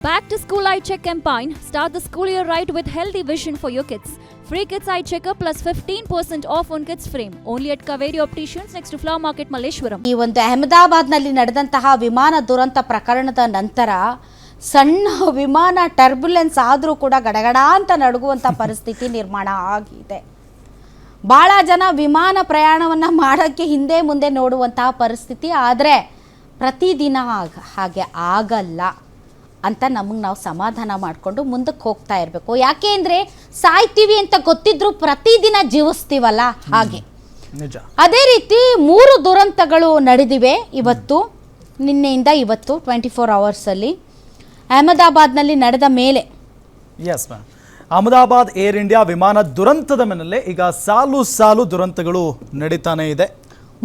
Back to School Eye Check campaign. Start the school year right with healthy vision for your kids. Free Kids Eye Checker plus 15% off on kids frame. Only at Kaveri Opticians next to Flower Market Malleshwaram. ಈ ಒಂದು ಅಹಮದಾಬಾದ್ನಲ್ಲಿ ನಡೆದಂತಹ ವಿಮಾನ ದುರಂತ ಪ್ರಕರಣದ ನಂತರ ಸಣ್ಣ ವಿಮಾನ ಟರ್ಬುಲೆನ್ಸ್ ಆದರೂ ಕೂಡ ಗಡಗಡ ಅಂತ ನಡುಗುವಂಥ ಪರಿಸ್ಥಿತಿ ನಿರ್ಮಾಣ ಆಗಿದೆ ಭಾಳ ಜನ ವಿಮಾನ ಪ್ರಯಾಣವನ್ನು ಮಾಡೋಕ್ಕೆ ಹಿಂದೆ ಮುಂದೆ ನೋಡುವಂತಹ ಪರಿಸ್ಥಿತಿ ಆದರೆ ಪ್ರತಿದಿನ ಹಾಗೆ ಆಗಲ್ಲ ಅಂತ ನಮಗೆ ನಾವು ಸಮಾಧಾನ ಮಾಡಿಕೊಂಡು ಮುಂದಕ್ಕೆ ಹೋಗ್ತಾ ಇರಬೇಕು. ಯಾಕೆ ಅಂದರೆ ಸಾಯ್ತೀವಿ ಅಂತ ಗೊತ್ತಿದ್ರು ಪ್ರತಿದಿನ ಜೀವಿಸ್ತೀವಲ್ಲ? ಹಾಗೆ. ನಿಜ. ಅದೇ ರೀತಿ ಮೂರು ದುರಂತಗಳು ನಡೆದಿವೆ ಇವತ್ತು ನಿನ್ನೆಯಿಂದ ಇವತ್ತು ಟ್ವೆಂಟಿ ಫೋರ್ ಅವರ್ಸಲ್ಲಿ ಅಹಮದಾಬಾದ್ನಲ್ಲಿ ನಡೆದ ಮೇಲೆ. Yes ma'am Ahmedabad Air India ವಿಮಾನ ದುರಂತದ ಮೇಲೆ ಈಗ ಸಾಲು ಸಾಲು ದುರಂತಗಳು ನಡೀತಾನೆ ಇದೆ.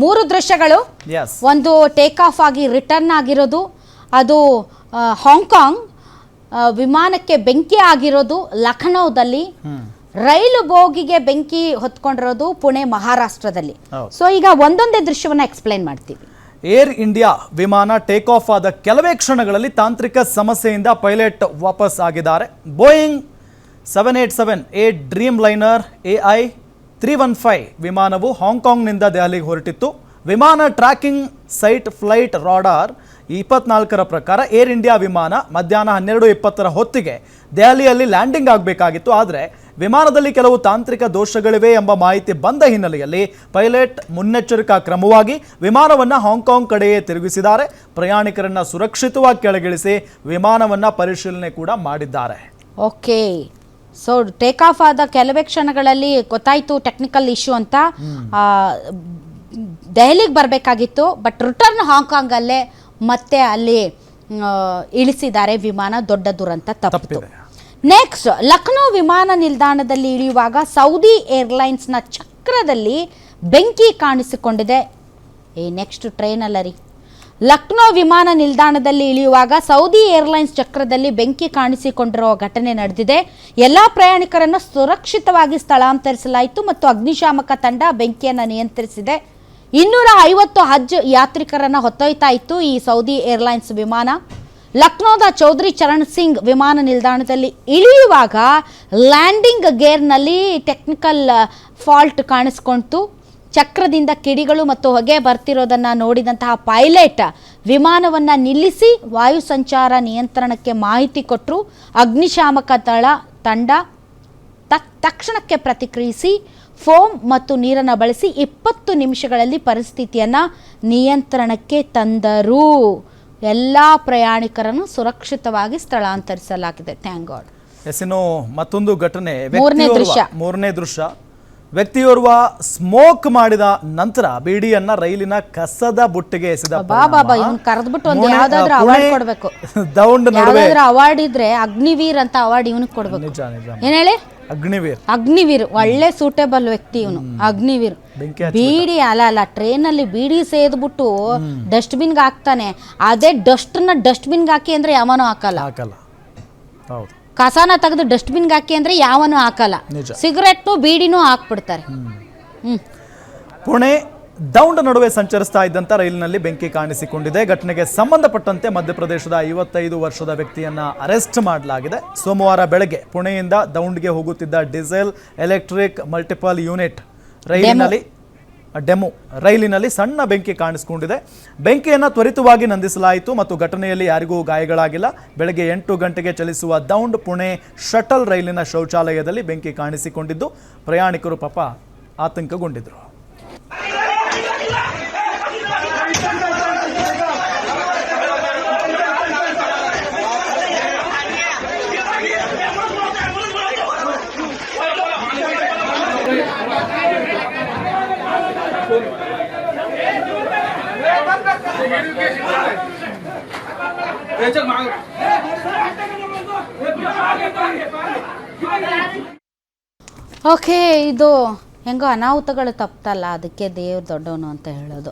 ಮೂರು ದೃಶ್ಯಗಳು. ಎಸ್ ಒಂದು ಟೇಕ್ ಆಫ್ ಆಗಿ ರಿಟರ್ನ್ ಆಗಿರೋದು ಅದು ಹಾಂಗ್ಕಾಂಗ್ ವಿಮಾನಕ್ಕೆ ಬೆಂಕಿ ಆಗಿರೋದು ಲಖನೌದಲ್ಲಿ. ರೈಲು ಬೋಗಿಗೆ ಬೆಂಕಿ ಹೊತ್ಕೊಂಡಿರೋದು ಪುಣೆ ಮಹಾರಾಷ್ಟ್ರದಲ್ಲಿ. ಸೊ ಈಗ ಒಂದೊಂದೇ ದೃಶ್ಯವನ್ನು ಎಕ್ಸ್ಪ್ಲೈನ್ ಮಾಡ್ತೀವಿ. ಏರ್ ಇಂಡಿಯಾ ವಿಮಾನ ಟೇಕ್ ಆಫ್ ಆದ ಕೆಲವೇ ಕ್ಷಣಗಳಲ್ಲಿ ತಾಂತ್ರಿಕ ಸಮಸ್ಯೆಯಿಂದ ಪೈಲಟ್ ವಾಪಸ್ ಆಗಿದ್ದಾರೆ. Boeing seven eight seven A Dreamliner A I three one five ವಿಮಾನವು ಹಾಂಗ್ಕಾಂಗ್ನಿಂದ ದೆಹಲಿಗೆ ಹೊರಟಿತ್ತು. ವಿಮಾನ ಟ್ರ್ಯಾಕಿಂಗ್ ಸೈಟ್ ಫ್ಲೈಟ್ ರಾಡಾರ್ ಇಪ್ಪತ್ನಾಲ್ಕರ ಪ್ರಕಾರ ಏರ್ ಇಂಡಿಯಾ ವಿಮಾನ ಮಧ್ಯಾಹ್ನ ಹನ್ನೆರಡು ಇಪ್ಪತ್ತರ ಹೊತ್ತಿಗೆ ದೆಹಲಿಯಲ್ಲಿ ಲ್ಯಾಂಡಿಂಗ್ ಆಗಬೇಕಾಗಿತ್ತು. ಆದರೆ ವಿಮಾನದಲ್ಲಿ ಕೆಲವು ತಾಂತ್ರಿಕ ದೋಷಗಳಿವೆ ಎಂಬ ಮಾಹಿತಿ ಬಂದ ಹಿನ್ನೆಲೆಯಲ್ಲಿ ಪೈಲಟ್ ಮುನ್ನೆಚ್ಚರಿಕಾ ಕ್ರಮವಾಗಿ ವಿಮಾನವನ್ನು ಹಾಂಗ್ಕಾಂಗ್ ಕಡೆಯೇ ತಿರುಗಿಸಿದ್ದಾರೆ. ಪ್ರಯಾಣಿಕರನ್ನ ಸುರಕ್ಷಿತವಾಗಿ ಕೆಳಗಿಳಿಸಿ ವಿಮಾನವನ್ನು ಪರಿಶೀಲನೆ ಕೂಡ ಮಾಡಿದ್ದಾರೆ. ಓಕೆ. ಸೊ ಟೇಕ್ ಆಫ್ ಆದ ಕೆಲವೇ ಕ್ಷಣಗಳಲ್ಲಿ ಗೊತ್ತಾಯ್ತು ಟೆಕ್ನಿಕಲ್ ಇಶ್ಯೂ ಅಂತ. ದೆಹಲಿಗೆ ಬರಬೇಕಾಗಿತ್ತು ಬಟ್ ರಿಟರ್ನ್ ಹಾಂಗ್ಕಾಂಗಲ್ಲೇ ಮತ್ತೆ ಅಲ್ಲಿ ಇಳಿಸಿದ್ದಾರೆ ವಿಮಾನ ದೊಡ್ಡ ದುರಂತ ತಪ್ಪಿತು. ನೆಕ್ಸ್ಟ್ ಲಕ್ನೋ ವಿಮಾನ ನಿಲ್ದಾಣದಲ್ಲಿ ಇಳಿಯುವಾಗ ಸೌದಿ ಏರ್ಲೈನ್ಸ್ನ ಚಕ್ರದಲ್ಲಿ ಬೆಂಕಿ ಕಾಣಿಸಿಕೊಂಡಿದೆ. ಏ ನೆಕ್ಸ್ಟ್ ಟ್ರೈನಲ್ಲ ರೀ ಲಕ್ನೋ ವಿಮಾನ ನಿಲ್ದಾಣದಲ್ಲಿ ಇಳಿಯುವಾಗ ಸೌದಿ ಏರ್ಲೈನ್ಸ್ ಚಕ್ರದಲ್ಲಿ ಬೆಂಕಿ ಕಾಣಿಸಿಕೊಂಡಿರುವ ಘಟನೆ ನಡೆದಿದೆ. ಎಲ್ಲ ಪ್ರಯಾಣಿಕರನ್ನು ಸುರಕ್ಷಿತವಾಗಿ ಸ್ಥಳಾಂತರಿಸಲಾಯಿತು ಮತ್ತು ಅಗ್ನಿಶಾಮಕ ತಂಡ ಬೆಂಕಿಯನ್ನು ನಿಯಂತ್ರಿಸಿದೆ. ಇನ್ನೂರ ಐವತ್ತು ಹಜ್ ಯಾತ್ರಿಕರನ್ನು ಹೊತ್ತೊಯ್ತಾ ಇತ್ತು ಈ ಸೌದಿ ಏರ್ಲೈನ್ಸ್ ವಿಮಾನ. ಲಕ್ನೋದ ಚೌಧರಿ ಚರಣ್ ಸಿಂಗ್ ವಿಮಾನ ನಿಲ್ದಾಣದಲ್ಲಿ ಇಳಿಯುವಾಗ ಲ್ಯಾಂಡಿಂಗ್ ಗೇರ್ನಲ್ಲಿ ಟೆಕ್ನಿಕಲ್ ಫಾಲ್ಟ್ ಕಾಣಿಸ್ಕೊಂತು. ಚಕ್ರದಿಂದ ಕಿಡಿಗಳು ಮತ್ತು ಹೊಗೆ ಬರ್ತಿರೋದನ್ನು ನೋಡಿದಂತಹ ಪೈಲಟ್ ವಿಮಾನವನ್ನು ನಿಲ್ಲಿಸಿ ವಾಯು ಸಂಚಾರ ನಿಯಂತ್ರಣಕ್ಕೆ ಮಾಹಿತಿ ಕೊಟ್ಟರು ಅಗ್ನಿಶಾಮಕ ದಳ ತಂಡ ತಕ್, ತಕ್ಷಣಕ್ಕೆ ಪ್ರತಿಕ್ರಿಯಿಸಿ ಫೋಮ್ ಮತ್ತು ನೀರನ್ನು ಬಳಸಿ ಇಪ್ಪತ್ತು ನಿಮಿಷಗಳಲ್ಲಿ ಪರಿಸ್ಥಿತಿಯನ್ನು ನಿಯಂತ್ರಣಕ್ಕೆ ತಂದರು. ಎಲ್ಲ ಪ್ರಯಾಣಿಕರನ್ನು ಸುರಕ್ಷಿತವಾಗಿ ಸ್ಥಳಾಂತರಿಸಲಾಗಿದೆ. Thank god. ಎಸ್ ಇನ್ನು ಮತ್ತೊಂದು ಘಟನೆ. ಮೂರನೇ ದೃಶ್ಯ. ಮೂರನೇ ದೃಶ್ಯ. ವ್ಯಕ್ತಿಯೋರ್ವ ಸ್ಮೋಕ್ ಮಾಡಿದ ನಂತರ ಬಿಡಿಯನ್ನ ರೈಲಿನ ಕಸದ ಬುಟ್ಟಿಗೆ ಎಸೆದ ಬಾ ಬಾಬಾ ಇವ್ನು ಕರೆದ್ಬಿಟ್ಟು ಒಂದು ಯಾವ್ದಾದ್ರು ಅವಾರ್ಡ್ ಕೊಡ್ಬೇಕು. ದೌಂಡ್ ನಡುವೆ. ಯಾವ್ದಾದ್ರು ಅವಾರ್ಡ್ ಇದ್ರೆ ಅಗ್ನಿವೀರ್ ಅಂತ ಅವಾರ್ಡ್ ಇವನಿಗೆ ಕೊಡ್ಬೇಕು. ಏನ್ ಹೇಳಿ? ಅಗ್ನಿವೀರ್. ಅಗ್ನಿವೀರ್ ಒಳ್ಳೆ ಸೂಟೇಬಲ್ ವ್ಯಕ್ತಿ ಇವನು ಅಗ್ನಿವೀರ್. ಬೀಡಿ ಅಲ್ಲ ಅಲ್ಲ ಟ್ರೈನಲ್ಲಿ ಬೀಡಿ ಸೇದ್ಬಿಟ್ಟು ಡಸ್ಟ್ಬಿನ್ಗೆ ಹಾಕ್ತಾನೆ. ಅದೇ ಡಸ್ಟ್ನ ಡಸ್ಟ್ಬಿನ್ಗೆ ಹಾಕಿ ಅಂದ್ರೆ ಯಾವನೂ ಹಾಕಲ್ಲ. ಹಾಕಲ್ಲ. ಹೌದು. ಕಸಾನ ತೆಗೆದು ಡಸ್ಟ್ಬಿನ್ಗೆ ಹಾಕಿ ಅಂದ್ರೆ ಯಾವನು ಹಾಕಲ್ಲ. ಸಿಗರೆಟ್ನು ಬೀಡಿನೂ ಹಾಕ್ಬಿಡ್ತಾರೆ. ಹ್ಮ್. ಪುಣೆ ದೌಂಡ್ ನಡುವೆ ಸಂಚರಿಸ್ತಾ ಇದ್ದಂತ ರೈಲಿನಲ್ಲಿ ಬೆಂಕಿ ಕಾಣಿಸಿಕೊಂಡಿದೆ. ಘಟನೆಗೆ ಸಂಬಂಧಪಟ್ಟಂತೆ ಮಧ್ಯಪ್ರದೇಶದ ಐವತ್ತೈದು ವರ್ಷದ ವ್ಯಕ್ತಿಯನ್ನ ಅರೆಸ್ಟ್ ಮಾಡಲಾಗಿದೆ. ಸೋಮವಾರ ಬೆಳಗ್ಗೆ ಪುಣೆಯಿಂದ ದೌಂಡ್ಗೆ ಹೋಗುತ್ತಿದ್ದ ಡೀಸೆಲ್ ಎಲೆಕ್ಟ್ರಿಕ್ ಮಲ್ಟಿಪಲ್ ಯೂನಿಟ್ ರೈಲಿನಲ್ಲಿ ಡೆಮೋ. ರೈಲಿನಲ್ಲಿ ಸಣ್ಣ ಬೆಂಕಿ ಕಾಣಿಸಿಕೊಂಡಿದೆ. ಬೆಂಕಿಯನ್ನು ತ್ವರಿತವಾಗಿ ನಂದಿಸಲಾಯಿತು ಮತ್ತು ಘಟನೆಯಲ್ಲಿ ಯಾರಿಗೂ ಗಾಯಗಳಾಗಿಲ್ಲ. ಬೆಳಗ್ಗೆ ಎಂಟು ಗಂಟೆಗೆ ಚಲಿಸುವ ದೌಂಡ್ ಪುಣೆ ಶಟಲ್ ರೈಲಿನ ಶೌಚಾಲಯದಲ್ಲಿ ಬೆಂಕಿ ಕಾಣಿಸಿಕೊಂಡಿದ್ದು. ಪ್ರಯಾಣಿಕರು ಪಾಪ ಆತಂಕಗೊಂಡಿದ್ರು. ಓಕೆ ಇದು ಹೆಂಗೋ ಅನಾಹುತಗಳು ತಪ್ತಲ್ಲ ಅದಕ್ಕೆ ದೇವ್ರು ದೊಡ್ಡವನು ಅಂತ ಹೇಳೋದು.